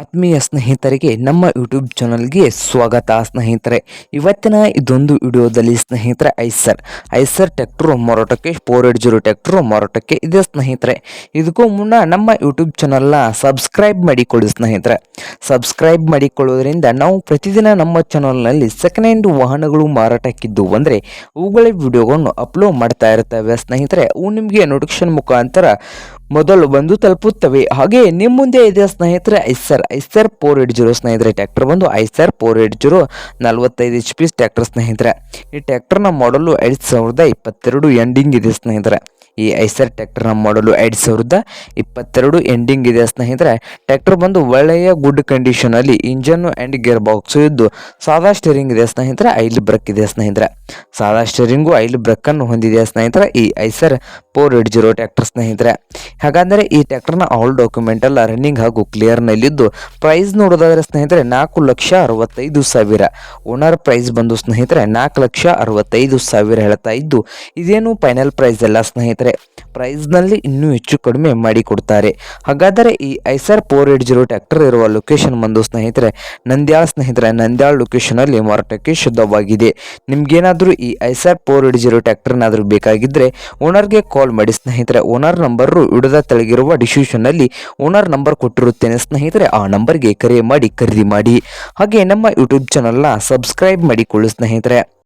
ಆತ್ಮೀಯ ಸ್ನೇಹಿತರಿಗೆ ನಮ್ಮ ಯೂಟ್ಯೂಬ್ ಚಾನಲ್ಗೆ ಸ್ವಾಗತ ಸ್ನೇಹಿತರೆ. ಇವತ್ತಿನ ಇದೊಂದು ವಿಡಿಯೋದಲ್ಲಿ ಸ್ನೇಹಿತರೆ ಐಸರ್. ಐಸರ್ ಟ್ಯಾಕ್ಟ್ರು ಮಾರಾಟಕ್ಕೆ ಫೋರ್ ಏಟ್ ಜೀರೋ ಟ್ಯಾಕ್ಟ್ರು ಮಾರಾಟಕ್ಕೆ ಇದೆ ಸ್ನೇಹಿತರೆ. ಇದಕ್ಕೂ ಮುನ್ನ ನಮ್ಮ ಯೂಟ್ಯೂಬ್ ಚಾನಲ್ನ ಸಬ್ಸ್ಕ್ರೈಬ್ ಮಾಡಿಕೊಳ್ಳಿ ಸ್ನೇಹಿತರೆ. ಸಬ್ಸ್ಕ್ರೈಬ್ ಮಾಡಿಕೊಳ್ಳೋದ್ರಿಂದ ನಾವು ಪ್ರತಿದಿನ ನಮ್ಮ ಚಾನಲ್ನಲ್ಲಿ ಸೆಕೆಂಡ್ ಹ್ಯಾಂಡ್ ವಾಹನಗಳು ಮಾರಾಟಕ್ಕಿದ್ದು ಅಂದರೆ ಅವುಗಳ ವಿಡಿಯೋಗಳನ್ನು ಅಪ್ಲೋಡ್ ಮಾಡ್ತಾ ಇರ್ತೇವೆ ಸ್ನೇಹಿತರೆ. ಅವು ನಿಮಗೆ ನೋಟಿಫಿಕೇಶನ್ ಮುಖಾಂತರ ಮೊದಲು ಬಂದು ತಲುಪುತ್ತವೆ. ಹಾಗೆ ನಿಮ್ಮ ಮುಂದೆ ಇದೆ ಸ್ನೇಹಿತರೆ, Eicher Eicher four eight zero ಸ್ನೇಹಿತರೆ ಟ್ಯಾಕ್ಟರ್ ಬಂದು ಐಸರ್ ಫೋರ್ ಏಟ್ ಜೀರೋ ನಲವತ್ತೈದು ಎಚ್ ಪಿ ಟ್ಯಾಕ್ಟರ್ ಸ್ನೇಹಿತರೆ. ಈ ಟ್ಯಾಕ್ಟರ್ನ ಮಾಡಲು ಎರಡು ಸಾವಿರದ ಇಪ್ಪತ್ತೆರಡು ಎಂಡಿಂಗ್ ಇದೆ ಸ್ನೇಹಿತರೆ. ಈ ಐಸರ್ ಟ್ಯಾಕ್ಟರ್ನ ಮಾಡಲು ಎರಡು ಸಾವಿರದ ಇಪ್ಪತ್ತೆರಡು ಎಂಡಿಂಗ್ ಇದೆ. ಸ್ನೇಹಿತರೆ, ಟ್ರ್ಯಾಕ್ಟರ್ ಬಂದು ಒಳ್ಳೆಯ ಗುಡ್ ಕಂಡೀಷನಲ್ಲಿ ಇಂಜನ್ನು ಆ್ಯಂಡ್ ಗೇರ್ ಬಾಕ್ಸು ಇದ್ದು ಸಾದಾ ಸ್ಟೇರಿಂಗ್ ಇದೆ. ಸ್ನೇಹಿತರೆ, ಐಲ್ ಬ್ರಕ್ ಇದೆ ಸ್ನೇಹಿತರೆ. ಸಾದಾ ಸ್ಟೇರಿಂಗು ಐಲ್ ಬ್ರಕ್ಕನ್ನು ಹೊಂದಿದೆ ಸ್ನೇಹಿತರೆ ಈ Eicher four eight zero tractor ಸ್ನೇಹಿತರೆ. ಹಾಗಾದರೆ ಈ ಟ್ಯಾಕ್ಟರ್ನ ಆಲ್ ಡಾಕ್ಯುಮೆಂಟ್ ಎಲ್ಲ ರನ್ನಿಂಗ್ ಹಾಗೂ ಕ್ಲಿಯರ್ನಲ್ಲಿದ್ದು ಪ್ರೈಸ್ ನೋಡೋದಾದ್ರೆ ಸ್ನೇಹಿತರೆ ನಾಲ್ಕು ಲಕ್ಷ ಅರವತ್ತೈದು ಸಾವಿರ. ಓನರ್ ಪ್ರೈಸ್ ಬಂದು ಸ್ನೇಹಿತರೆ ನಾಲ್ಕು ಲಕ್ಷ ಅರವತ್ತೈದು ಸಾವಿರ ಹೇಳ್ತಾ ಇದ್ದು ಇದೇನು ಫೈನಲ್ ಪ್ರೈಸ್ ಎಲ್ಲ ಸ್ನೇಹಿತರೆ? ಪ್ರೈಸ್ನಲ್ಲಿ ಇನ್ನೂ ಹೆಚ್ಚು ಕಡಿಮೆ ಮಾಡಿಕೊಡ್ತಾರೆ ಹಾಗಾದರೆ ಈ Eicher four eight zero tractor ಇರುವ ಲೊಕೇಶನ್ ಬಂದು ಸ್ನೇಹಿತರೆ, ನಂದ್ಯಾಳ ಸ್ನೇಹಿತರೆ, ನಂದ್ಯಾಳ ಲೊಕೇಶನಲ್ಲಿ ಮಾರಾಟಕ್ಕೆ ಶುದ್ಧವಾಗಿದೆ. ನಿಮಗೇನಾದರೂ ಈ ಐಸರ್ ಫೋರ್ ಏಟ್ ಜೀರೋ ಟ್ಯಾಕ್ಟರ್ನಾದರೂ ಬೇಕಾಗಿದ್ದರೆ ಓನರ್ಗೆ ಕಾಲ್ ಮಾಡಿ ಸ್ನೇಹಿತರೆ. ಓನರ್ ನಂಬರು ಇಡದ ತೆಳಗಿರುವ ಡಿಸ್ಕ್ರಿಪ್ಷನ್ನಲ್ಲಿ ಓನರ್ ನಂಬರ್ ಕೊಟ್ಟಿರುತ್ತೇನೆ ಸ್ನೇಹಿತರೆ. ಆ ನಂಬರ್ಗೆ ಕರೆ ಮಾಡಿ ಖರೀದಿ ಮಾಡಿ. ಹಾಗೆ ನಮ್ಮ ಯೂಟ್ಯೂಬ್ ಚಾನಲ್ನ ಸಬ್ಸ್ಕ್ರೈಬ್ ಮಾಡಿಕೊಳ್ಳಿ ಸ್ನೇಹಿತರೆ.